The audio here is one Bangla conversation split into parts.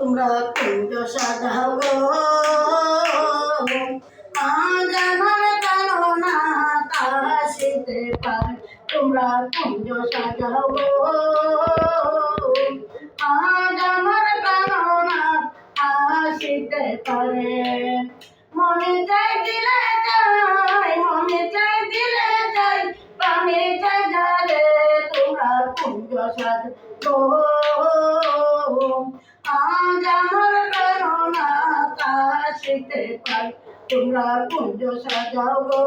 তোমরা কুঞ্জ সাজাও গো। আজ আমার কামনা কাশিতে পায় তোমরা কুঞ্জ সাজাও গো। আজ আমার কামনা আসিতে পারে। মনে চাই দিলে চাই, মনে চাই দিলে চাই, প্রাণে চাই যারে তোমরা কুঞ্জ সাজ। গো আজ আমার কামনা কাশিতে পাই। তোমরা কুঞ্জ সাজাও গো।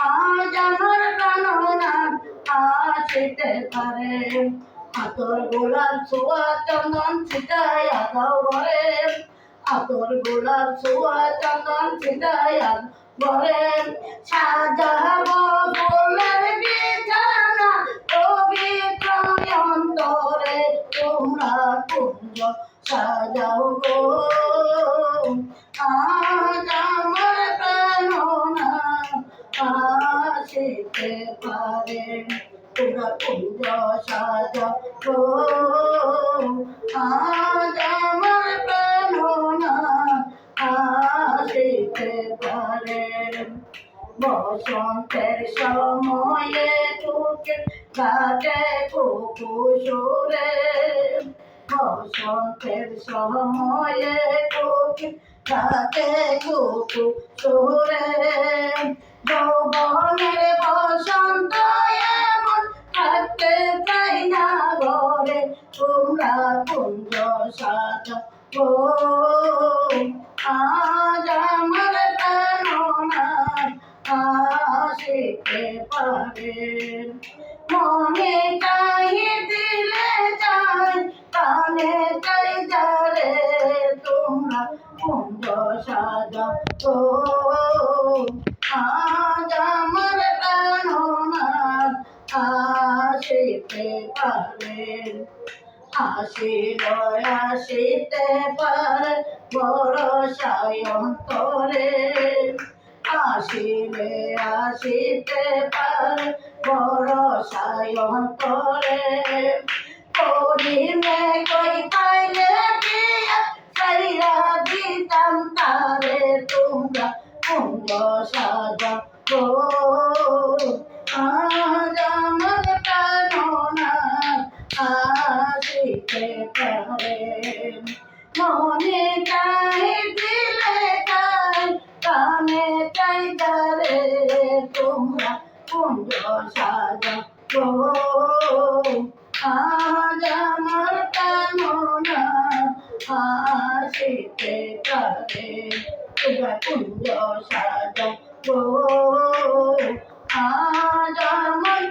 আজ আমার কামনা আসিতে পারে। আতর গোলাপ ছোয়া চন্দন ছিটাইয়া দাও ঘরে। আতর গোলাপ ছোয়া চন্দন ছিটাইয়া ঘরে। সাজাবো ফুলের সাজাও গো। আজ আমার প্রাণনা আসিতে পারে। তোমরা কুঞ্জ সাজাও গো। আজ আমার প্রাণনা আসিতে পারে। বসন্তের সময়ে কুকে কাটে কুকুসুরে বসন্তের সময়ে কুকে কাটে কুকুসুরে যৌবনের বসন্ত এমন না ঘরে, তোমরা কুঞ্জ সাজা। গো আজ আমার প্রাণনা আসিতে পারে। মনে কুঞ্জ সাজা গো আজ আমার প্রাণনা আসিতে পারে আসিল, আসিতে পারে, বড় সায়ন্তরে আসিলে, আসিতে পারে, বড় সায়ন্তরে করিলে কই পাইলে বিয়া সাইরা কুঞ্জ সাজা গো আজ আমার প্রাণনা আসিতে পারে মনে চাই দিলে চাই কানে চাই যারে তোমরা কুঞ্জ সাজা গো আজ আমার কামনা আসিতে পারে কুঞ্জ সাজা আজ আমার